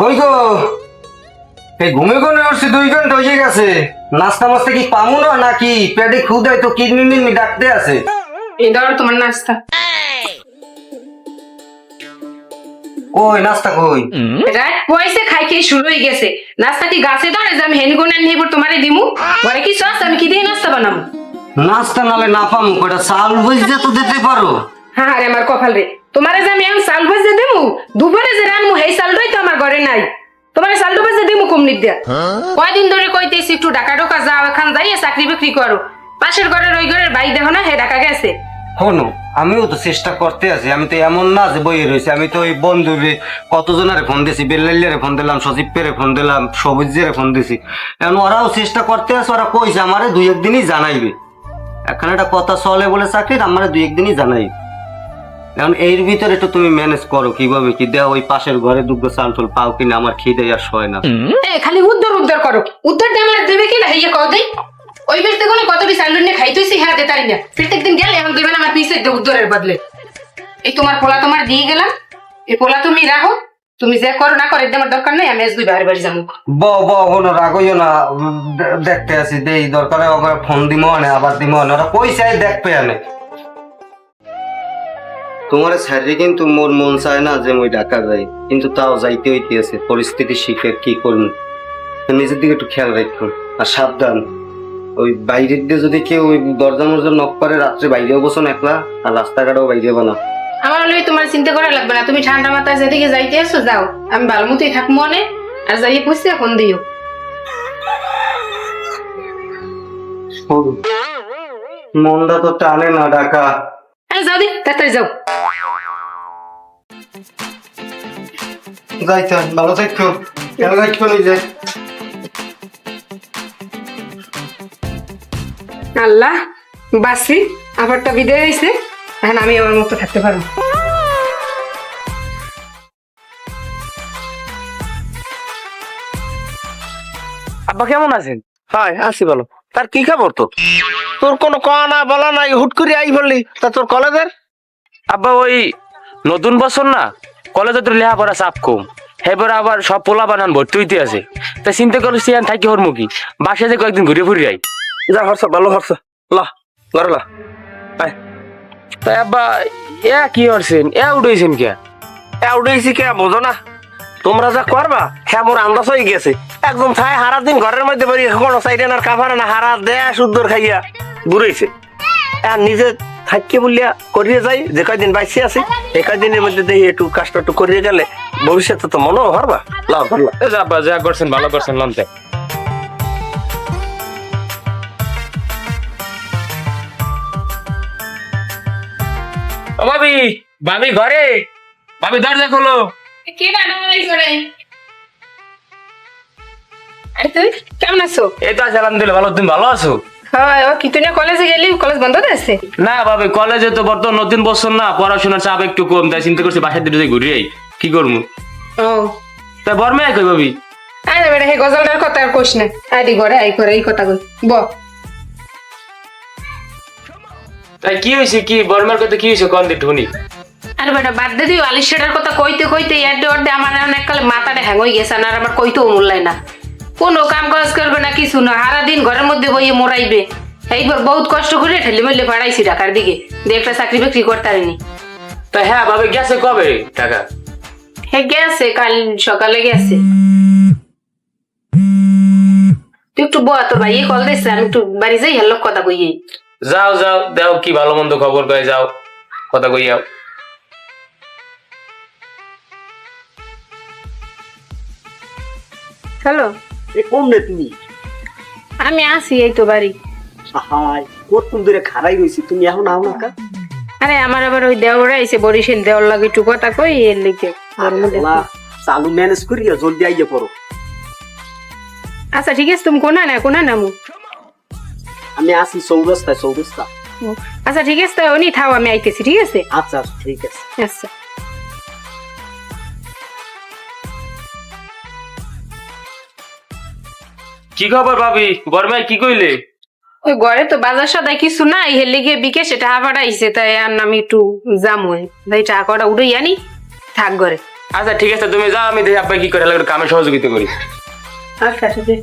গো এই দুই ঘণ্টা হয়ে গেছে। নাস্তা মাস্তা কি পামু না নাকি পেটে খুদাই তো কিডনি মিডনি ডাকতে আছে? এই ধরো তোমার নাস্তা। কই নাস্তা কই? রাত পয়সা খাই খেয়ে শুরু হয়ে গেছে। নাস্তা কি গাছে ধরে যে আমি হেন গুণ নিয়ে তোমারে দিমু? ঘরে কি সস আমি কি দিয়ে নাস্তা বানাবো? নাস্তা নালে না পামু কয়টা চাল বুঝতে তো দিতে পারো। হ্যাঁ রে আমার কপাল রে। তোমারে যে আমি এখন চাল ভাজতে দিমু দুপুরে যে রানমু সেই চালটাই তো আমার ঘরে নাই। তোমার চালটা ভাজতে দিমু কমনি দিয়া? কয়দিন ধরে কইতেছি একটু ঢাকা ঢোকা যাও এখান যাইয়ে চাকরি বাকরি করো। পাশের ঘরের ওই ঘরের ভাই দেখো না হে ঢাকা গেছে। হনো আমিও তো চেষ্টা করতে আছি আমি তো এমন না যে বইয়ে রয়েছি আমি তো ওই বন্ধুরে কতজনের ফোন দিছি বেল্লালিয়ারে ফোন দিলাম সজীবের ফোন দিলাম সবুজের ফোন দিছি। এখন ওরাও চেষ্টা করতে আছে ওরা কইছে আমারে দুই একদিনই জানাইবে। এখন একটা কথা চলে বলে চাকরির আমারে দুই একদিনই জানাইবে। এখন এর ভিতরে একটু তুমি ম্যানেজ করো কীভাবে কি? দেও ওই পাশের ঘরে দুটো চাল টুল পাও কিনা আমার খিদে আর সয় না। এ খালি উদ্ধার উদ্ধার করো। উদ্ধারটা আমার দেবে কি না হেয়ে কও দেই। ওই বেরতে কোনো কতটি স্যান্ডুন নিয়ে খাইতেছি হ্যাঁ দে তাই না। প্রত্যেক দিন গেলে এখন দেবে আমার পিসে দে উদ্ধারের বদলে। এই তোমার পোলা তোমার দিয়ে গেলাম। এই পোলা তুমি রাখো। তুমি যে করো না করে আমার দরকার নাই আমি আজ দুই বাড়ি যাব। ব ব কোনো রাগইও না। দেখতে আছি দেই দরকার ওকে ফোন দিব না আবার দিব না ওরা পয়সা দেখবে আনে। তোমার স্যারে কিন্তু মোর মন চায় না যে মই ঢাকা যাই কিন্তু তাও যাইতে হইতে আছে পরিস্থিতি শিখে কি করুন নিজের দিকে একটু খেয়াল রাখো আর সাবধান। ওই বাইরের দিয়ে যদি কেউ ওই দরজা মরজা নক করে রাত্রে বাইরেও বসো না একলা আর রাস্তাঘাটেও বাইরে বানা আমার হলে তোমার চিন্তা করা লাগবে না তুমি ঠান্ডা মাথায় যেদিকে যাইতে আসো যাও। আমি ভালো মতোই থাকব মনে আর যাইয়ে পুষতে ফোন দিও। মনটা তো টানে না ঢাকা। যাও দি তাড়াতাড়ি যাও যাইতে ভালো থাকো। খেয়াল রাখো নিজে। আল্লাহ বাসি আবারটা বিদায় হয়েছে। এখন আমি আমার মতো থাকতে পারব। আব্বা কেমন আছেন? হয় আছি বলো তার কি খবর তো তোর কোনো কয়া না বলা নাই হুট করে আই বললি। তা তোর কলেজের? আব্বা ওই নতুন বছর না কলেজে তো লেখাপড়া চাপ কম। এবার আবার সব পোলা বানান ভর্তি হইতে আছে। তা চিন্তা করলে সিয়ান থাকি হর মুখি বাসা যে কয়েকদিন ঘুরে ফুরি আই। যা হরছ ভালো হরছ লা ঘরে লা। আয়। তাই আব্বা এ কি হরছেন? এ উঠেছেন কে? এ উঠেছি কে বোঝো না। তোমরা যা করবা হ্যাঁ মোর আন্দাজ হয়ে গেছে। একদম থাই হারা দিন ঘরের মধ্যে বাড়ি কোনো সাইডে আর কাভারে না, হারা দেয়া সুন্দর খাইয়া ঘুরেছে আর নিজে থাককে বলিয়া করিয়ে যাই, যে কয়দিন বাইসে আছি, এই কয়দিনের মধ্যে দেখি একটু কাজটা একটু করিয়ে গেলে ভবিষ্যতে তো মনেও হরবা। লাভ হরলা এ যা করছেন, ভালো করছেন, লনতে। ও ভাবি ভাবি ঘরে? ভাবি দরজা খোলো। কে বানাই করে আরে তুই কেমন আছো? এই তো আছে আলহামদুলিল্লাহ ভালো। তুমি ভালো আছো? হয় ও কি তুই না কলেজে গেলি? কলেজ বন্ধ আছে না ভাবি কলেজে তো বর্তমান নতুন বছর না পড়াশোনার চাপ একটু কম তাই চিন্তা করছি বাসার দিকে ঘুরে আই কি করব? ও। তাই বর্মে কই ভাবি? আরে বেটা হে গজলটার কথা আর কোশ না। আইডি ঘরে আই করে এই কথা কই। ব। তাই কি হয়েছে কি বর্মার কথা কি হয়েছে কন ঢুনি আরে বেটা বাদ দে দিও আলিশাটার কথা কইতে কইতে এডে অডে আমার অনেক কালে মাথাটা হ্যাং হয়ে গেছে আর আমার কইতেও মূল্যায় না। কোনো কাম কাজ করবে না কিছু না সারা দিন ঘরের মধ্যে বইয়ে মরাইবে এইবার বহুত কষ্ট করে ঠেলে মেলে পাড়াইছি ঢাকার দিকে দিয়ে একটা চাকরি বাকরি করতে পারিনি। তা হ্যাঁ ভাবি গেছে কবে টাকা হে গেছে কাল সকালে গেছে। তুই একটু বয়া তোর ভাই কল দিচ্ছে আমি একটু বাড়ি যাই হ্যালো কথা কইয়ে যাও যাও দাও কি ভালো মন্দ খবর কয়ে যাও কথা কই হ্যালো। এ কোন রে তুমি? আমি আসি এই তো বাড়ি। হাই কতক্ষণ ধরে খাড়াই রয়েছি তুমি এখন আও না কা? আরে আমার আবার ওই দেওয়ার আইছে বরিশাল দেওয়ার লাগে একটু কথা কই এর লিখে চালু ম্যানেজ করিয়া জলদি আইয়ে পড়ো। আচ্ছা ঠিক আছে তুমি কোনা না কোনা নামু আমি আসি চৌরাস্তায় চৌরাস্তা। আচ্ছা ঠিক আছে উনি থাও আমি আইতেছি ঠিক আছে? আচ্ছা ঠিক আছে। আচ্ছা। কি খবর ভাবি? বর্মায় কি কইলে? ওই ঘরে তো বাজার সদাই কিছু নাই হের গিয়ে বিকে সেটা হাফাটা আইছে তাই আর আমি একটু যাম ওই তাই টাকা কটা উড়ে আনি থাক ঘরে। আচ্ছা ঠিক আছে তুমি যাও আমি দেখি আপনাকে কি করে লাগবে কামে সহযোগিতা করি। আচ্ছা আচ্ছা দে।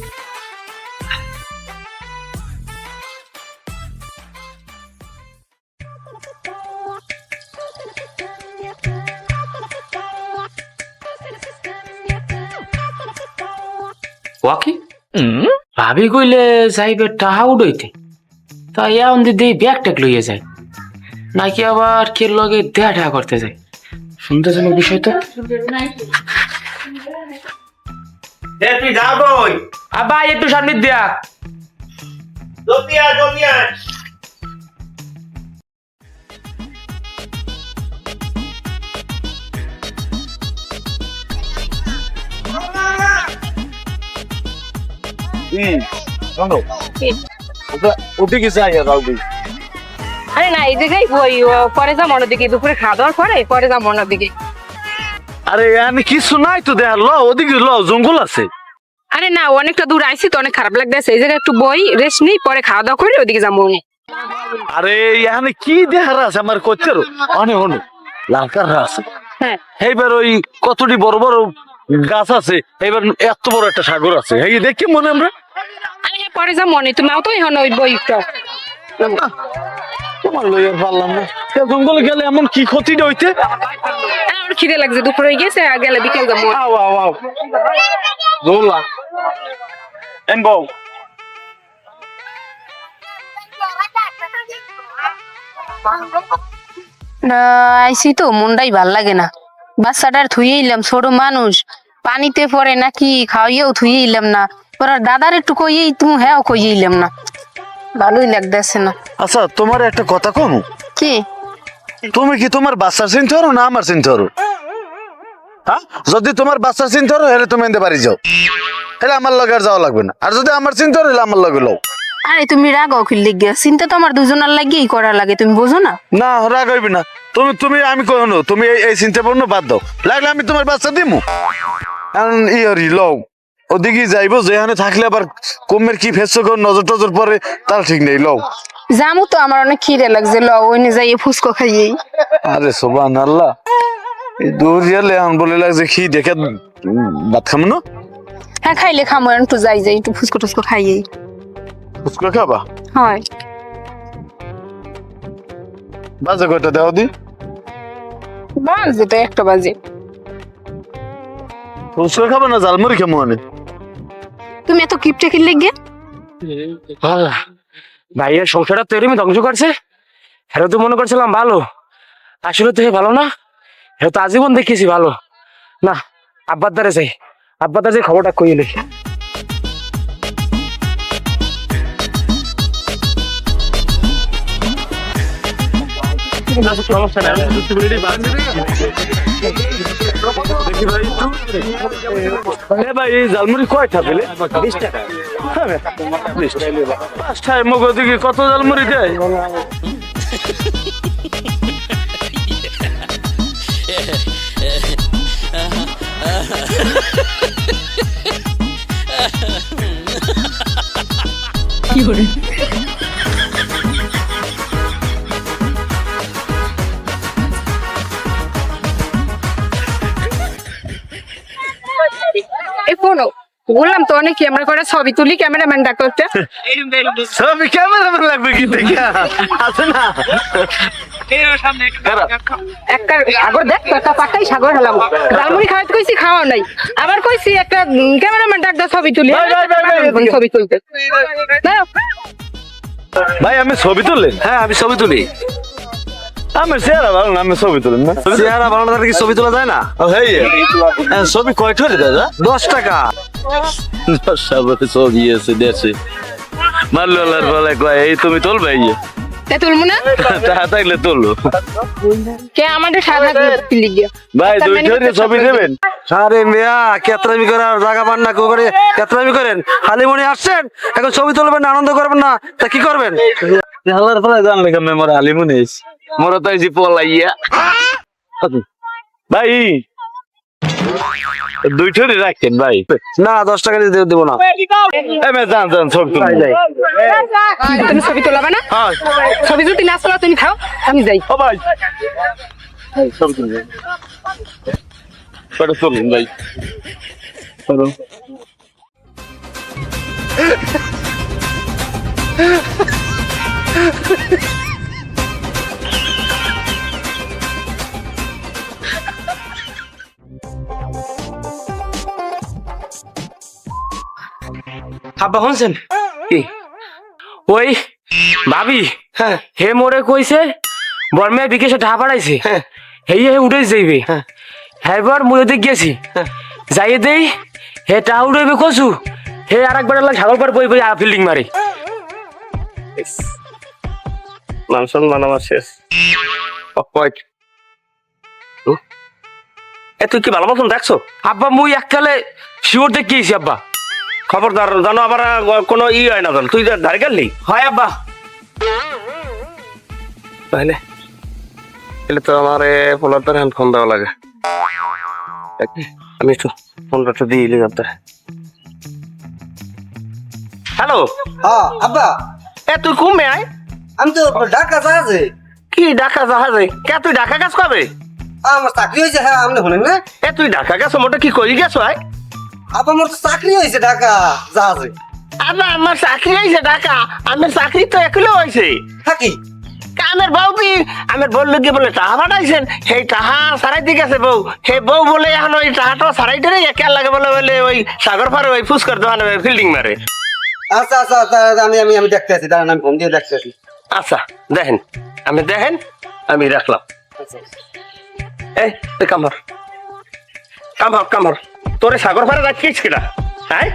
ওয়াকি ভাবি কইলে যাইবে টাহা উড়ইতে। তা ইয়া অন্দি দিয়ে ব্যাগ ট্যাগ লইয়ে যায়। নাকি আবার কে লগে দেয়া ঢা করতে যায়? শুনতেছেন বিষয় তো? তুই যা বই একটু সামনে দেয়া জলদি আয় জলদি আয়। উঠে গেছে আইয়া যাও আরে না এই জায়গায় ওই পরে যাম অন্য দিকে। দুপুরে খাওয়া দাওয়ার পরে পরে যাম অন্য দিকে। আরে আমি কিছু নাই তো দেখার ল ওদিকে ল জঙ্গল আছে। আরে না অনেকটা দূর আইছি তো অনেক খারাপ লাগতেছে। এই জায়গায় একটু বই রেস্ট নিই পরে খাওয়া দাওয়া করে ওদিকে যাব আরে এখানে কি দেখার আছে আমার করতে অনেক অনেক লালকার আছে হ্যাঁ। এইবার ওই কতটি বড় বড় গাছ আছে এবার এত বড় একটা সাগর আছে। এই দেখি মনে আমরা। আরে হ্যাঁ পরে যাম মনে তুমি আও তো এখন ওই বইটা তোমার পারলাম না। জঙ্গলে গেলে এমন কি ক্ষতিটা হইতে? আমার খিদে লাগছে দুপুরে হয়ে গেছে আর গেলে বিকেল যাব। আও আও আও। দোলা। এন বউ। আইসি তো মনটাই ভালো লাগে না। বাচ্চাটার থুয়ে ইলাম ছোট মানুষ। পানিতে পড়ে নাকি খাওয়াইয়েও থুয়ে ইলাম না। পরে দাদার একটু কইয়েই তুমি হ্যাঁ কইয়ে ইলাম না। ভালোই লাগতেছে না। আচ্ছা তোমার একটা কথা কম? কি? তুমি কি তোমার বাচ্চার চিনতে পারো না আমার চিনতে পারো? হ্যাঁ? যদি তোমার বাচ্চার চিনতে পারো হেলে তুমি এনতে বাড়ি যাও। হেলে আমার লগে আর যাওয়া লাগবে না। আর যদি আমার চিনতে পারো হেলে আমার লগে লও। আরে তুমি রাগাও কি লিগে? চিন্তা তো আমার দুজনের লাগিয়েই করা লাগে তুমি বোঝো না? না রাগ হইবে না। তুমি তুমি আমি কখনো তুমি এই চিন্তা পড়নো বাদ দাও। লাগলে আমি তোমার বাচ্চা দিমু। এখন লও। ওদিকে যাইবো যেখানে থাকলে আবার কমের কি ফেসছে কোন নজর টজর পরে তার ঠিক নেই লও। জামু তো আমার অনেক খিদে লাগছে ল ওই নিয়ে যাইয়ে ফুসকো খাইয়ে আরে সোবান আল্লাহ এই দূর গেলে এখন বলে লাগছে কি দেখে ভাত খামো না? হ্যাঁ খাইলে খামো একটু যাই যাই একটু ফুসকো টুসকো খাইয়েই। ফুচকা খাবা? হয়। বাজে কয়টা দেওয়া দি? বাজে তো একটা বাজে। ফুচকা খাবা না জালমুড়ি খামো মানে? তুমি এত কিপটে কিনলে গে আল্লাহ ভাইয়ের সংসারটা তৈরি আমি ধ্বংস করছে। হ্যাঁ তো মনে করছিলাম ভালো। আসলে তো হে ভালো না। হ্যাঁ তো আজীবন দেখেছি ভালো। না আব্বার দ্বারে যাই। আব্বার দ্বারে যাই খবরটা কইলে এ ভাই, এই জালমুড়ি কয়টা পেলে? বিশ টাকা পাঁচটায় মগ দিকে কত জালমুড়ি দেয়? এই বললাম তো অনেক ক্যামেরা করে ছবি তুলি ক্যামেরাম্যান ডাক্তারটা সবই ক্যামেরাম্যান লাগবে কি দেখে? আছে না? একটা সাগর দেখ একটা পাকাই সাগর হলাম। ডালমুড়ি খাওয়াতে কইছি খাওয়া নাই। আবার কইছি একটা ক্যামেরাম্যান ডাক্তার ছবি তুলি। ছবি তুলতে। ভাই আমি ছবি তুললেন? হ্যাঁ আমি ছবি তুলি। আমি চেহারা ভালো না আমি ছবি তুলেন না। চেহারা ভালো না কি ছবি তোলা যায় না? ও, হেই। হ্যাঁ, ছবি কয়টা হলে দাদা? দশ টাকা। সামনে ছবি আছে দেশে। মাল্লার বলে কয় এই তুমি তুলবে এই তা তুলবো না? টাকা থাকলে তুললো কে আমাদের সাদা তুলি গিয়া? ভাই ছবি দেবেন? আরে মেয়া কেতরামি করে আর জায়গা পান না করে কেতরামি করেন। হালিমনি আসছেন? এখন ছবি তুলবেন না আনন্দ করবেন না। তা কি করবেন? আল্লাহর ফলে জানলে কেমন এস মোর তো এই পলাইয়া ভাই দুইটারই রাখেন ভাই। না দশ টাকা দিয়ে দেবো না। যান যান ছবি তুমি। ছবি তোলাবা না হ্যাঁ। ছবি যদি না তোলা তুমি খাও আমি যাই। ও ভাই। ছবি করে চলুন ভাই। চলুন আব্বা শুনছেন? কি? ওই ভাবি হ্যাঁ। হে মোরে কইছে বর্মিয়া বিকেশে ঢা পাড়াইছে হ্যাঁ। হেই হে উঠে যাইবে। হ্যাঁ। হ্যাঁ এবার মুই ওদিক গেছি। হ্যাঁ। যাইয়ে দেই হে টা উড়াইবে কসু হে আর একবার আল্লাহ ছাগল পার বই বই ফিল্ডিং মারে। মান সম্মান আমার শেষ। এ তুই কি ভালো মতন দেখছ? আব্বা মুই এককালে শিওর দেখিয়েছি আব্বা। খবরদার জানো আবার আহ, কোনো ই হয় না জানো। তুই ধারে গেলি? হয় আব্বা। তাহলে? তাহলে তো আমার ফোনার হ্যান্ড ফোন দেওয়া লাগে। আমি একটু ফোনটা একটু দিয়ে দিলাম তোর হ্যালো হ্যাঁ আব্বা। এ তুই কমে আয়। আমি তো ঢাকা আছে কি ঢাকা জাহাজে? কে তুই ঢাকা গেছ কবে? আমার চাকরি হয়েছে হ্যাঁ আপনি শুনেন না। এ তুই ঢাকা গেছো মোটা কি করি গেছো আয়। আমার তো চাকরি হয়েছে ঢাকা জাহাজে। আবার আমার চাকরি হয়েছে ঢাকা আমার চাকরি তো একলো হয়েছে থাকি আমার বউ কি? আমার বউ লোকে বলে টাহা পাঠাইছেন সেই টাহা সারাই দিয়ে গেছে বউ। সেই বউ বলে এখন ওই টাহাটা সারাই দিয়ে একে লাগে বলে বলে ওই সাগর পারে ওই ফুসকর দোকানে ফিল্ডিং মারে। আচ্ছা আচ্ছা তা আমি আমি আমি দেখতে আছি দাঁড়ান আমি ফোন দিয়ে দেখতে আছি আচ্ছা দেখেন আমি দেখেন আমি রাখলাম। এই কামর কামর কামর তোরে সাগর পারে রাখিস কিনা? হ্যাঁ?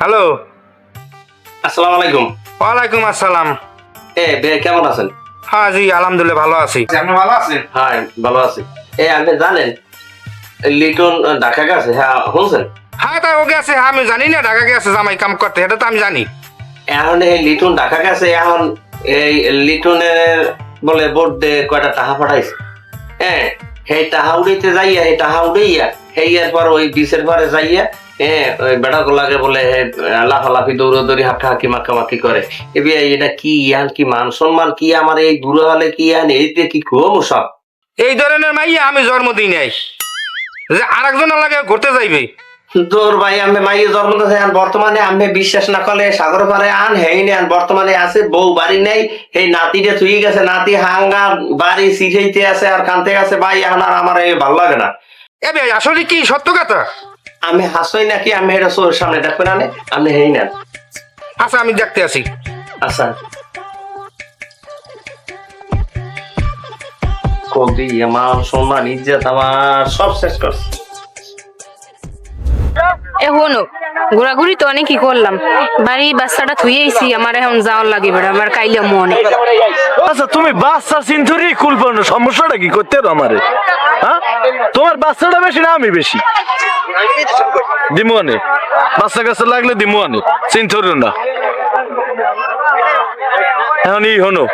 হ্যালো। আসসালামু আলাইকুম। ওয়ালাইকুম আসসালাম। এ বে কেমন আছেন? হ্যাঁ জি আলহামদুলিল্লাহ ভালো আছি। আপনি ভালো আছেন? হ্যাঁ ভালো আছি। এ আপনি জানেন লিটন ঢাকা গেছে? হ্যাঁ শুনছেন? হ্যাঁ তাই ও গেছে। হ্যাঁ আমি জানি না ঢাকা গেছে জামাই কাম করতে। এটা তো আমি জানি। এখন এই লিটন ঢাকা গেছে, এখন এই লিটনের বলে বোর্ড দে কয়টা টাকা পাঠাইছে? হ্যাঁ সেই টাহা উড়াইতে যাইয়া, সেই টাহা উড়াইয়া, সেই এর পর ওই বিচের পরে যাইয়া হ্যাঁ ওই বেটা গোলাকে বলে হাঁকা হাঁকি মাখামাখি করে। এবার এটা কি ইয়ান, কি মান সম্মান, কি আমার এই দূরে হলে, কি ইয়ান, এইতে কি কম সব? এই ধরনের মাইয়া আমি জন্ম দিই নাই। যে আরেকজন লাগে ঘুরতে যাইবে। তোর ভাই আমি মাইয়ে জন্ম এখন বর্তমানে আমি বিশ্বাস না করলে সাগর পারে আন হেই নেন বর্তমানে আছে বউ বাড়ি নেই এই নাতিটা থুই গেছে নাতি হাঙ্গা বাড়ি সিঠাইতে আছে আর কানতে গেছে ভাই এখন আর আমার এই ভালো লাগে না। এ ভাই আসলে কি সত্য কথা? আমি হাসই নাকি আমি এটা চোর সামনে দেখবেন না আপনি হেই নেন। আচ্ছা আমি দেখতে আছি আচ্ছা। কবি আমার সম্মান ইজ্জত আমার সব শেষ করছে। এ হনো ঘোরাঘুরি তো অনেকই করলাম। বাড়ি বাচ্চাটা থুয়েছি আমার এখন যাওয়ার লাগে বেড়া আমার কাইলে মনে। আচ্ছা তুমি বাচ্চা সিনথুরি খুলবো না সমস্যাটা কি করতে আমারে? হ্যাঁ? তোমার বাচ্চাটা বেশি না আমি বেশি? দিমুয়ানে। বাচ্চা কাছে লাগলে দিমুয়ানে সিনথুরি না। এখন ই হনো।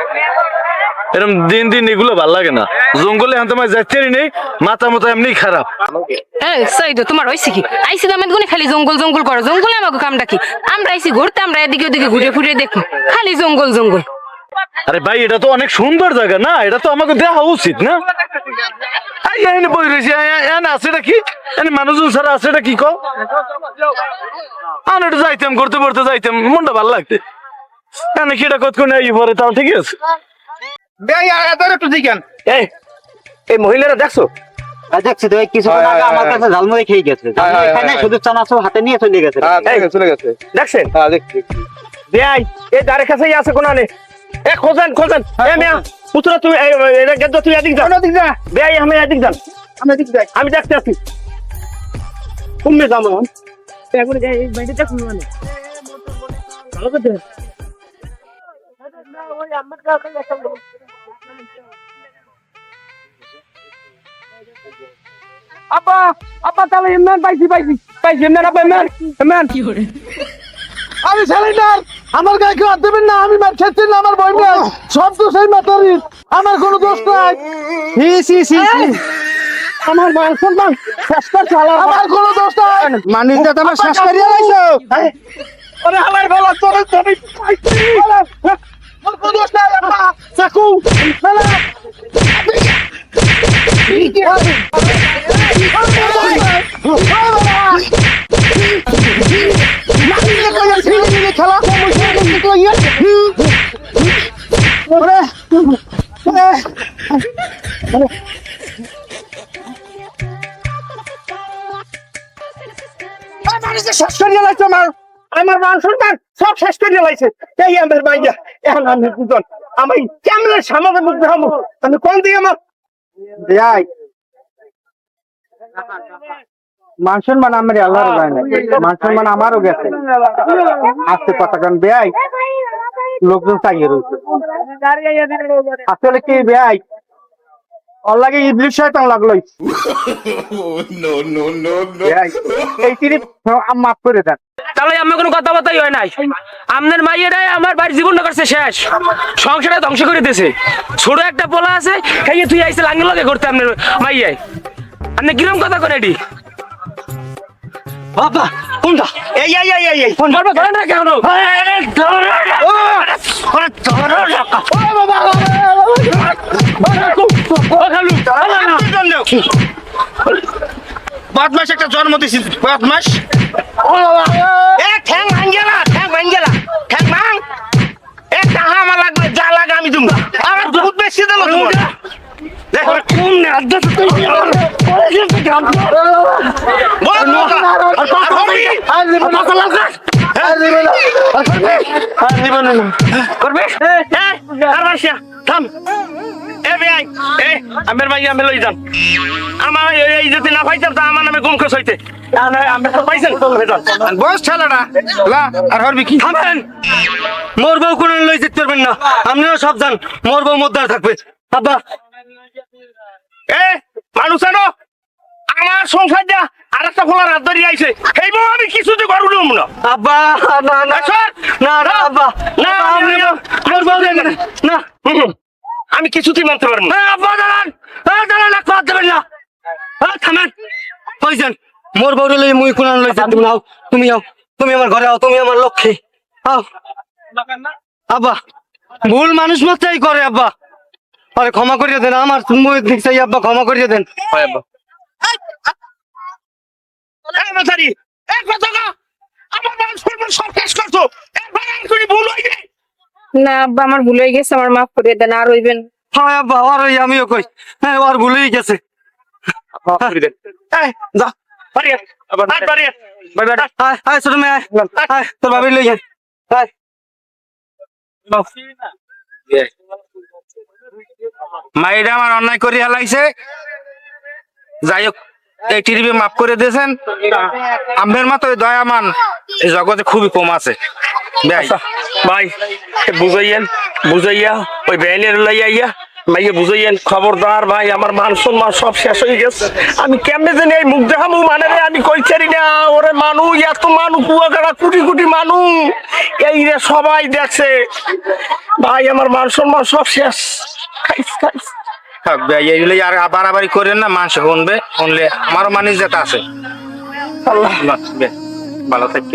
এরকম দিন দিন এগুলো ভালো লাগে না। জঙ্গলে এখন তোমার যাইতে নেই মাথা মতো এমনি খারাপ। হ্যাঁ তো তোমার হয়েছে কি? আইসি দামের গুনে খালি জঙ্গল জঙ্গল করো। জঙ্গলে আমাকে কামটা কি? আমরা আইসি ঘুরতে আমরা এদিকে ওদিকে ঘুরে ফুরে দেখো। খালি জঙ্গল জঙ্গল। আরে ভাই এটা তো অনেক সুন্দর জায়গা না? এটা তো আমাকে দেখা উচিত না? এখানে বই রয়েছে এখানে আছে এটা কি? এখানে মানুষজন ছাড়া আছে এটা কি কও? একটু যাইতাম করতে করতে যাইতাম মনটা ভালো লাগতে। এখানে কিটা কতক্ষণ এই পরে তাও ঠিক আছে? একটু দিকেন এই এই মহিলারা দেখছ? দেখছি তো কিছু আগে আমার কাছে ঝালমুড়ি খেয়ে গেছে। ঝালমুড়ি শুধু চানাচুর হাতে নিয়ে চলে গেছে। এই, দেখছেন? বেয়াই এই দাঁড়ে কাছেই আছে কোন আনে এ খোঁজেন খোঁজেন। এ মিয়া পুত্রা তুমি এটা গেদ্দ তুই এদিক যা। বেয়াই আমি এদিক যান। আমি এদিক যাই। আমি দেখতে আছি। তুমি যাব আব্বা আব্বা তাহলে ইমরান পাইছি পাইছি পাইছি। ইমরান আব্বা ইমরান ইমরান আমি স্যালেন্ডার আমার গায়ে কেউ দেবেন না আমি মার খেতে না আমার বই সব তো সেই মাতারির। আমার কোনো দোষ নাই। হি সি সি আমার মান সম্মান শেষ করছে আমার কোনো দোষ নাই। মানিস দা তোমার করিয়া লাইছো? আরে হালাই ফেলা তোরে তোরে চাকু লাইছে আমার সন্তান সব শেষ করে লাইছে এই আমার ভাইয়া এখন আমি দুজন। আমি কেমনে সামান্য মুগ্ধ হব আমি কোন দিকে আমার? ভাই মান সম্মান আমার আল্লাহর যায় না মান সম্মান আমারও গেছে। আজকে কথা বেয়াই। লোকজন চাইয়ে রয়েছে। আসলে কি বেয়াই? ওর লাগে ইবলিশ শয়তান লাগল বেয়াই এই তিরি মাফ করে দেন। তাহলে আমার কোনো কথাবার্তাই হয় নাই। আপনার মাইয়েরাই আমার বাড়ির জীবনটা করছে শেষ। সংসারটা ধ্বংস করে দিয়েছে। ছোট একটা পোলা আছে খাইয়ে তুই আইসে লাঙ্গি লগে করতে আপনার মাইয়াই আপনি কিরম কথা করে এটি বাবা কোনটা? এই এই এই এই এই। ধরবে ধরে না। কেন বদমাস একটা জন্ম দিছি বদমাস এ ঠ্যাং ভাঙ্গেলা ঠ্যাং ভাঙ্গেলা ঠ্যাং ভাঙ। এ টাহা আমার লাগবে, যা লাগে আমি তুমি আমার দুধ বেশি দিল তোমার। আমার ভাই আমি লই যান। আমার এই- যদি না পাইতাম তা আমার নামে গুম খোঁজ হইতে। আমি তো পাইছেন। বস ছেলেটা আর হরবি কি? থামেন। মোর বউ কোন লই যেতে পারবেন না। আপনিও সব জান মোর বউ মদ্দার থাকবে। আব্বা এ মানুষ আনো। আমার সংসার যা আর একটা ফোলা রাত ধরে আইছে। এই বউ আমি কিছুতে ঘর উঠলাম না। আব্বা না না আচ্ছা। না না আব্বা না, না আমি- বউ না। কিছুতেই মানতে পারব না। আব্বা দাঁড়ান দাঁড়ান এক পা দেবেন না। এ, থামেন। কইছেন মোর বউ লই মুই কোন লই তুমি আও তুমি আও তুমি আমার ঘরে আও তুমি আমার লক্ষ্মী। আও। আব্বা ভুল মানুষ মাত্রাই করে আব্বা। আরে ক্ষমা করিয়ে দেন আমার দিক চাই আব্বা ক্ষমা করিয়ে দেন। এই মাথারি এক কথা না আমার মানুষ করব করছ। একবার আর কোনো ভুল হয়ে যায় না আব্বা আমার ভুল হয়ে গেছে আমার মাফ করে দেন আর হইবেন। হ্যাঁ আব্বা আর ওই আমিও কই। হ্যাঁ আর ভুল ভুলেই গেছে। এই যা ছোট মেয়ে তোর বাবির লই আয়। মায়েরা আমার অন্যায় করে হেলাইছে। যাই হোক, এই টিভি মাফ করে দিয়েছেন। আমের মতো দয়ামান এই জগতে খুবই কম আছে। ভাই। ভাই বুঝাইয়েন, বুঝাইয়া ওই বেআইনের লাইয়া মাইয়ে বুঝাইয়েন খবরদার ভাই আমার মান সম্মান সব শেষ হয়ে গেছে। আমি কেমনে জানি এই মুখ দেখামু মানে রে আমি কইছারি না। ওরে মানু এত মানু কুয়াকাটা কোটি কোটি মানু। এই রে সবাই দেখছে। ভাই আমার মান সম্মান সব শেষ। খাইস খাইস। ভাই এইগুলো আর বাড়াবাড়ি করেন না মানুষ শুনবে শুনলে আমারও মানুষ যেটা আছে। আল্লাহ। ভালো থাকি